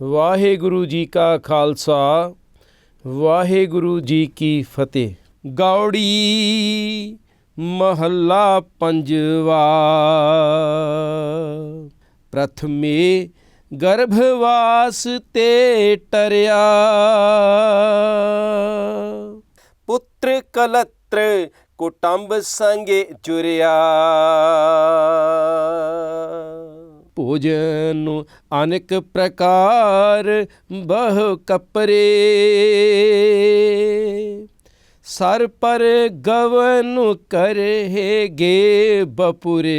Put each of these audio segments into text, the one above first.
ਵਾਹਿਗੁਰੂ ਜੀ ਕਾ ਖਾਲਸਾ ਵਾਹਿਗੁਰੂ ਜੀ ਕੀ ਫਤਿਹ ਗੌੜੀ ਮਹੱਲਾ ਪੰਜਵਾ ਪ੍ਰਥਮੇ ਗਰਭਵਾਸ ਤੇ ਟਰਿਆ ਪੁੱਤਰ ਕਲਤਰ ਕੁਟੰਬ ਸੰਗੇ ਜੁਰਿਆ ਭੋਜਨ ਨੂੰ ਅਨੇਕ ਪ੍ਰਕਾਰ ਬਹੁ ਕਪਰੇ। ਸਰ ਪਰ ਗਵਨ ਕਰੇਗੇ ਬਪੁਰੇ।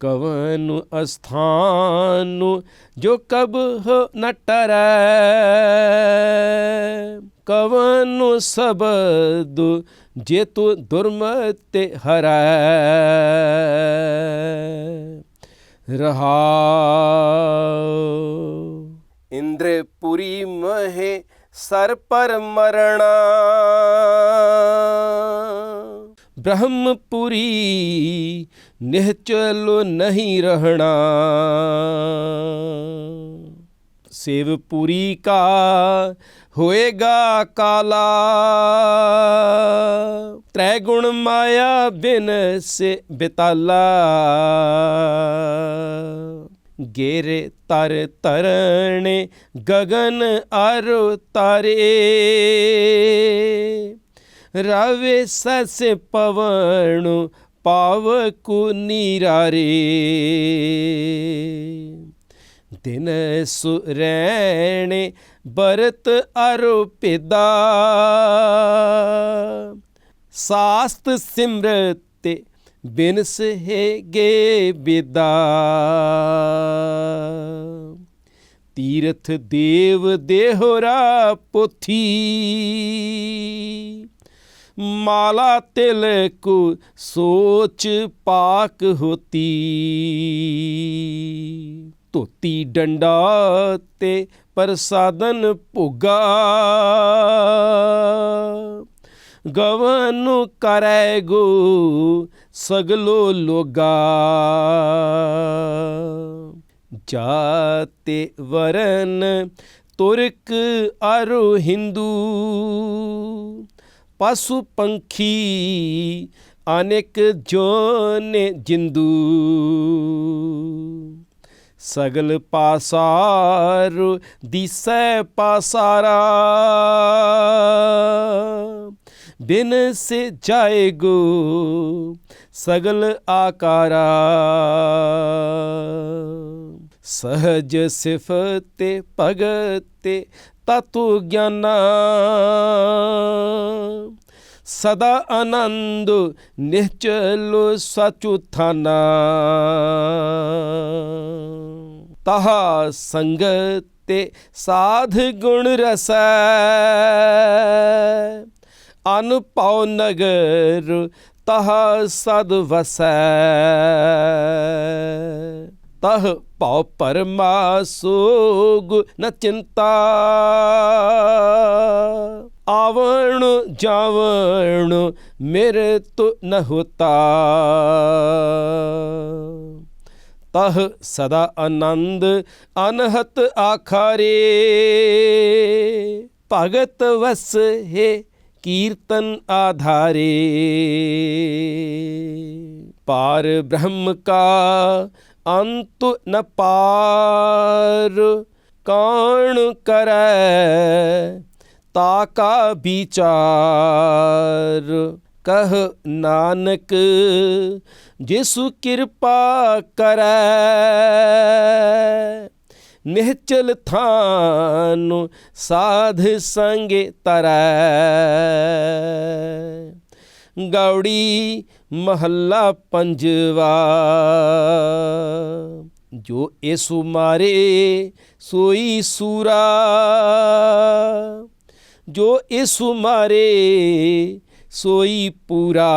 ਕਵਨ ਅਸਥਾਨ ਜੋ ਕਬ ਨ ਟਰੈ। ਕਵਨ ਸਬਦ ਜੇ ਤੂ ਦੁਰਮਤਿ ਹਰੈ। ਰਹਾਉ ਇੰਦਰਪੁਰੀ ਮਹੇ ਸਰ ਪਰ ਮਰਣਾ। ਬ੍ਰਹਮਪੁਰੀ ਨਿਹਚਲ ਨਹੀਂ ਰਹਿਣਾ। ਸੇਵਪੁਰੀ ਕਾ ਹੋਏਗਾ ਕਾਲਾ। ਤ੍ਰੈ ਗੁਣ ਮਾਇਆ ਬਿਨ ਸੇ ਬਿਤਾਲਾ। ਗੇਰੇ ਤਰ ਤਰਣੇ ਗਗਨ ਅਰ ਤਾਰੇ। ਰਵੇ ਸਸ ਪਵਨ ਪਾਵਕੁ ਨੀਰਾਰੇ। ਦਿਨ ਸੁਰੈਣੇ ਬਰਤ ਅਰੁਪਿਦਾ। ਸਾਸਤ ਸਿਮਰਤ ਬਿਨਸ ਹੈਗੇ ਬਿਦਾ। ਤੀਰਥ ਦੇਵ ਦੇਹਰਾ ਪੋਥੀ। ਮਾਲਾ ਤਿਲਕ ਸੋਚ ਪਾਕ ਹੋਤੀ। ਧੋਤੀ ਡੰਡਾ ਤੇ ਪ੍ਰਸਾਦਨ ਭੁਗਾ। ਗਵਨ ਕਰੈ ਗੋ ਸਗਲੋ ਲੋਗਾ। ਜਾਤੇ ਵਰਨ ਤੁਰਕ ਅਰੁ ਹਿੰਦੂ। ਪਸ਼ੂ ਪੰਖੀ ਅਨੇਕ ਜੋਨੇ ਜਿੰਦੂ। ਸਗਲ ਪਾਸਾਰ ਦਿਸੈ ਪਾਸਾਰਾ। ਬਿਨ ਸੇ ਜਾਏਗੋ ਸਗਲ ਆਕਾਰਾ। ਸਹਜ ਸਿਫਤੇ ਭਗਤੇ ਤਤੁ ਗਿਆਨਾ। ਸਦਾ ਆਨੰਦ ਨਿਹਚਲ ਸਚੁ ਥਾਨਾ। ਤਹਾ ਸੰਗਤੇ ਸਾਧ ਗੁਣ ਰਸੈ। ਅਨੁਪਉ ਨਗਰ ਤਹ ਸਦ ਵਸੈ। ਤਹ ਪਉ ਪਰਮਾ ਸੋਗ ਨ ਚਿੰਤਾ। ਆਵਣ ਜਾਵਣ ਮੇਰੇ ਤੋ ਨ ਹੋਤਾ। ਤਹ ਸਦਾ ਆਨੰਦ ਅਨਹਤ ਆਖਾਰੇ। ਭਗਤ ਵਸ ਹੈ ਕੀਰਤਨ ਆਧਾਰੇ। ਪਾਰ ਬ੍ਰਹਮ ਕਾ ਅੰਤ ਨ ਪਾਰ, ਕੌਣ ਕਰੈ ਤਾ ਕਾ ਵਿਚਾਰ। ਕਹ ਨਾਨਕ, ਜਿਸੁ ਕਿਰਪਾ ਕਰੈ। ਨਿਹਚਲ ਥਾਨ ਸਾਧ ਸੰਗ ਤਰੈ। ਗੌੜੀ ਮਹੱਲਾ ਪੰਜਵਾ, ਜੋ ਏਸੂ ਮਾਰੇ ਸੋਈ ਸੂਰਾ। ਜੋ ਏਸੂ ਮਾਰੇ ਸੋਈ ਪੂਰਾ।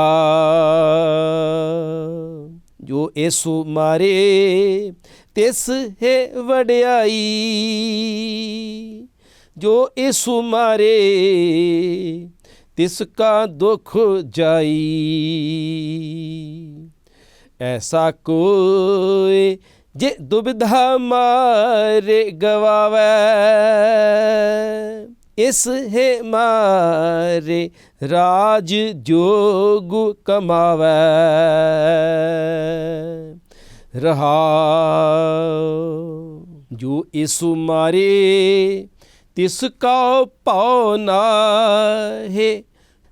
ਜੋ ਏਸੂ ਮਾਰੇ, ਤਿਸ ਹੈ ਵਡਿਆਈ। ਜੋ ਏਸੂ ਮਾਰੇ, ਤਿਸ ਕਾ ਦੁਖ ਜਾਈ। ਐਸਾ ਕੋਈ ਜੇ ਦੁਬਿਧਾ ਮਾਰੇ ਗਵਾਵੇ। ਇਸ ਹੈ ਮਾਰੇ ਰਾਜ ਜੋਗ ਕਮਾਵੇ। ਰਹਾ ਜੋ ਇਸੁ ਮਾਰੇ, ਤਿਸ ਕਾ ਭਉ ਨਾਹੇ।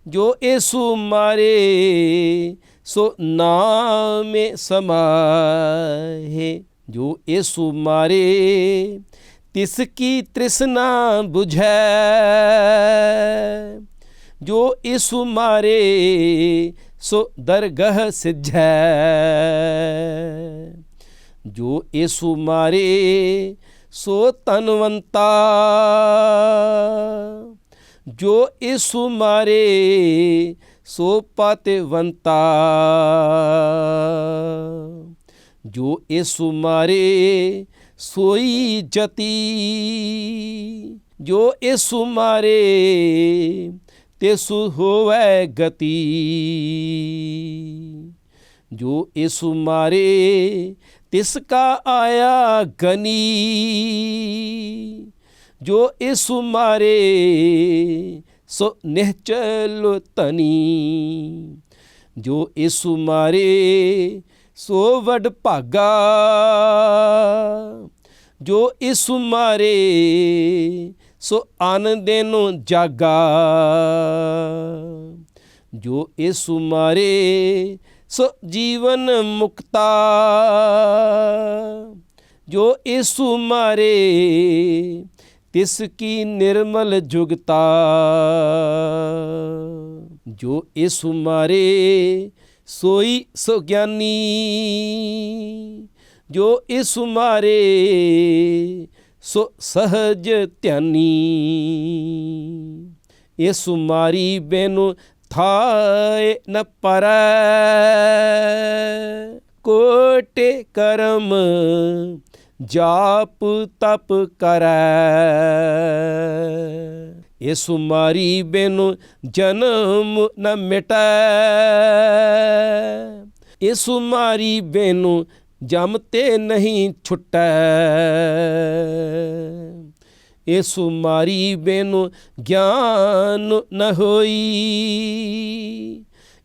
ਜੋ ਇਸੁ ਮਾਰੇ, ਸੋ ਨਾਮੇ ਸਮਾਹੇ। ਜੋ ਇਸੁ ਮਾਰੇ ਤਿਸਕੀ ਤ੍ਰਿਸ਼ਨਾ 부ਝੈ ਜੋ ਇਸੁ ਮਾਰੇ, ਸੋ ਦਰਗਹ ਸਿਝੈ। ਜੋ ਇਸੁ ਮਾਰੇ, ਸੋ ਤਨਵੰਤਾ ਜੋ ਇਸੁ ਮਾਰੇ, ਸੋ ਪਤਵੰਤਾ। ਜੋ ਇਸੁ ਮਾਰੇ ਸੋਈ ਜਤੀ, ਜੋ ਇਸ ਮਾਰੇ ਤਿਸੁ ਹੋਵੈ ਗਤੀ। ਜੋ ਇਸ ਮਾਰੇ ਤਿਸ ਕਾ ਆਇਆ ਗਨੀ। ਜੋ ਇਸ ਮਾਰੇ ਸੋ ਨਿਹਚਲ ਤਨੀ ਜੋ ਇਸ ਮਾਰੇ ਸੋ ਵਡ ਭਾਗਾ, ਜੋ ਇਸ ਮਾਰੇ, ਸੋ ਆਨੰਦੇ ਨੂੰ ਜਾਗਾ। ਜੋ ਇਸ ਮਾਰੇ, ਸੋ ਜੀਵਨ ਮੁਕਤਾ। ਜੋ ਇਸ ਮਾਰੇ, ਤਿਸ ਕੀ ਨਿਰਮਲ ਜੁਗਤਾ। ਜੋ ਇਸ ਮਾਰੇ ਸੋਈ ਸੋ ਗਿਆਨੀ ਜੋ ਇਸ ਮਾਰੇ ਸੋ ਸਹਜ ਧਿਆਨੀ। ਇਸ ਮਾਰੀ ਬੈਨੁ ਥਾਏ ਨ ਪਰੈ, ਕੋਟੇ ਕਰਮ ਜਾਪ ਤਪ ਕਰੈ। ਇਸ ਮਾਰੀ ਬੈਨੁ ਜਨਮ ਨ ਮਿਟੈ ਇਸ ਮਾਰੀ ਬੈਨੁ ਜਮ ਤੇ ਨਹੀਂ ਛੁਟੈ ਇਸੁ ਮਾਰੀ ਬੈਨੁ ਗਿਆਨ ਨ ਹੋਈ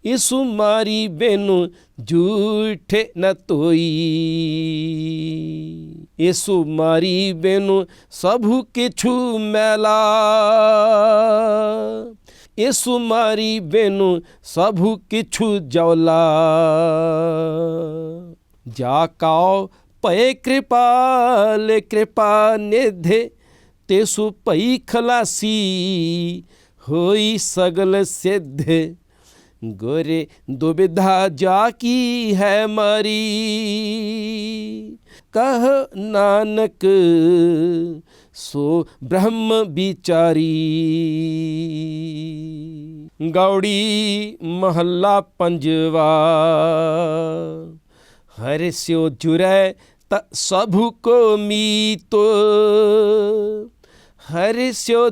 ਇਸੁ ਮਾਰੀ ਬੈਨੂ ਝੂਠੇ ਨ ਤੋਈ ਇਸੁ ਮਾਰੀ ਬੈਨੁ ਸਭੁ ਕਿਛੁ ਮੈਲਾ ਇਸੁ ਮਾਰੀ ਬੈਨੁ ਸਭੁ ਕਿਛੁ ਜੌਲਾ ਜਾ ਕਾਉ ਭਏ ਕਿਰਪਾਲ ਕਿਰਪਾ ਨਿਧੇ ਤੇਸੁ ਭਈ ਖਲਾਸੀ ਹੋਈ ਸਗਲ ਸਿੱਧ ਗੋਰੇ ਦੁਬਿਧਾ ਜਾ ਕੀ ਹੈ ਮਰੀ। ਕਹ ਨਾਨਕ ਸੋ ਬ੍ਰਹਮ ਵਿਚਾਰੀ। ਗੌੜੀ ਮਹੱਲਾ ਪੰਜਵਾ। ਹਰਿ ਸਿਓ ਜੁਰੈ ਤ ਸਭੁ ਕੋ ਮੀਤੋ। ਹਰਿ ਸਿਓ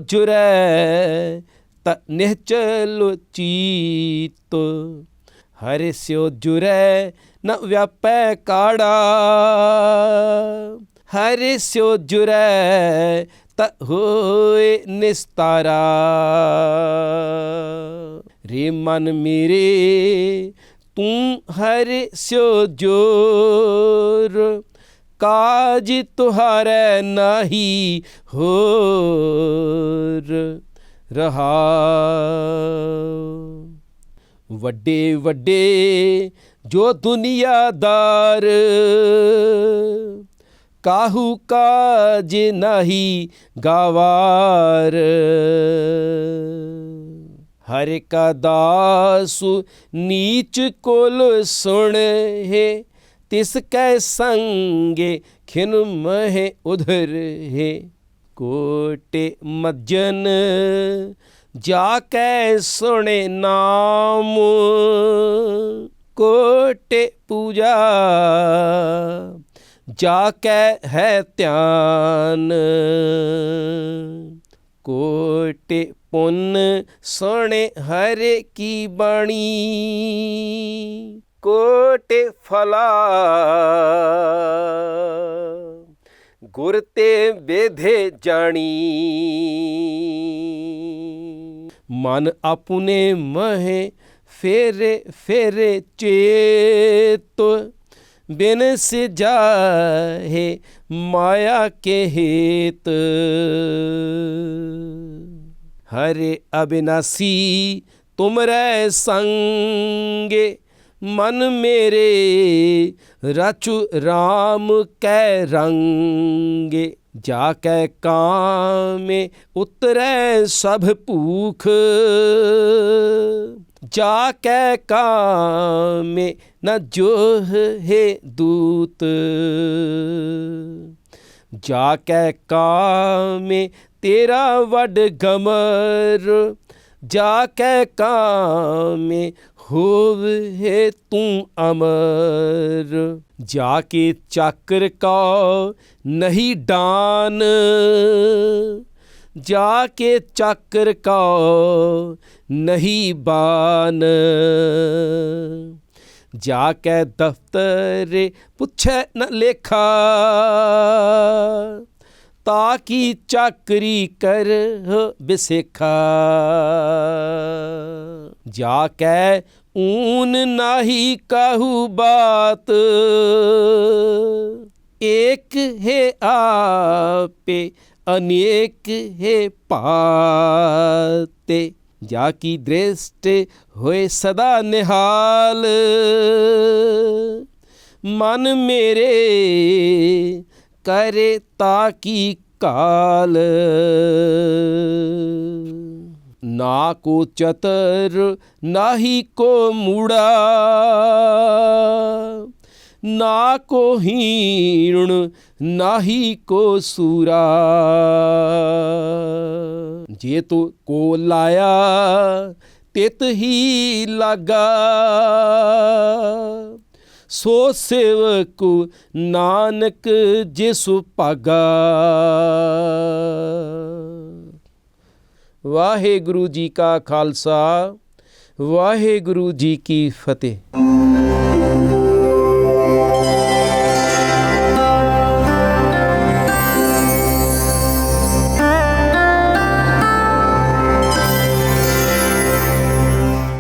ਜੁਰੈ ਤ ਨਿਹਚਲ ਚੀਤ, ਹਰਿ ਸਿਓ ਜੁਰੈ ਨ ਵਿਆਪੈ ਕਾੜਾ। ਹਰਿ ਸਿਓ ਜੁਰੈ ਤ ਹੋਏ ਨਿਸਤਾਰਾ। ਰੇ ਮਨ ਮੇਰੇ, ਤੂੰ ਹਰਿ ਸਿਓ ਜੋਰ, ਕਾਜ ਤੁਹਾਰੈ ਨਾਹੀ ਹੋਰ। ਰਹਾ। ਵੱਡੇ ਵੱਡੇ ਜੋ ਦੁਨੀਆਦਾਰ, ਕਾਹੂ ਕਾਜ ਨਹੀਂ ਗਵਾਰ। ਹਰ ਕਾ ਦਾਸੁ ਨੀਚ ਕੋਲ ਸੁਣ ਹੈ ਤਿਸ ਕੈ ਸੰਗੇ ਖਿਨ ਮਹਿ ਉਧਰ ਹੈ ਕੋਟੇ ਮੱਜਨ ਜਾ ਕੈ ਸੁਣੇ ਨਾਮ। ਕੋਟੇ ਪੂਜਾ ਜਾ ਕੈ ਹੈ ਧਿਆਨ। ਕੋਟੇ ਪੁੰਨ, ਸੋਣੇ ਹਰੇ ਕੀ ਬਾਣੀ। ਕੋਟੇ ਫਲਾ ਗੁਰ ਤੇ ਵੇਧੇ ਜਾਣੀ। ਮਨ ਆਪਨੇ ਮਹੇ ਫੇਰੇ ਫੇਰੇ ਚੇਤ। ਬਿਨ ਸਿਜਾਹੇ ਮਾਇਆ ਕੇ ਹੇਤ। ਹਰੇ ਅਬਿਨਾਸੀ ਤੁਮਰੇ ਸੰਗੇ। ਮਨ ਮੇਰੇ, ਰਚੁ RAM ਕੈ ਰੰਗੇ, ਜਾ ਕੈ ਕਾਮੇ ਉਤਰੈ ਸਭ ਭੂਖ। ਜਾ ਕੈ ਕਾਮੇ ਨ ਜੋਹ ਹੈ ਦੂਤ। ਜਾ ਕੈ ਕਾਮੇ ਤੇਰਾ ਵੱਡ ਗਮਰ, ਜਾ ਕੈ ਕਾਮੇ ਹੋਵੇ ਤੂੰ ਅਮਰ, ਜਾ ਕੇ ਚਾਕਰ ਕਾ ਨਹੀਂ ਡਾਨ। ਜਾ ਕੇ ਚਾਕਰ ਕਾ ਨਹੀਂ ਬਾਨ। ਜਾ ਕੇ ਦਫਤਰ ਪੁੱਛੈ ਨ ਲੇਖਾ। ਤਾ ਕੀ ਚਾਕਰੀ ਕਰ ਬਿਸੇਖਾ ਜਾ ਕੈ ਊਨ ਨਾਹੀ ਕਾਹੂ ਬਾਤ ਏਕ ਹੈ ਆਪੇ ਅਨੇਕ ਹੈ ਪਾਤੇ ਜਾ ਕੀ ਦ੍ਰਿਸ਼ਟ ਹੋਏ ਸਦਾ ਨਿਹਾਲ ਮਨ ਮੇਰੇ ਕਰੇ ਤਾਕੀ ਕਾਲ? ਨਾ ਕੋ ਚਤਰ, ਨਾਹੀ ਕੋ ਮੂੜਾ। ਨਾ ਕੋ ਹੀਣ, ਨਾਹੀ ਕੋ ਸੂਰਾ। ਜੇ ਤੂੰ ਕੋ ਲਾਇਆ, ਤਿਤ ਹੀ ਲਾਗਾ। ਸੋ ਸੇਵਕ ਨਾਨਕ ਜਿਸੁ ਭਾਗਾ। ਵਾਹਿਗੁਰੂ ਜੀ ਕਾ ਖਾਲਸਾ ਵਾਹਿਗੁਰੂ ਜੀ ਕੀ ਫਤਿਹ।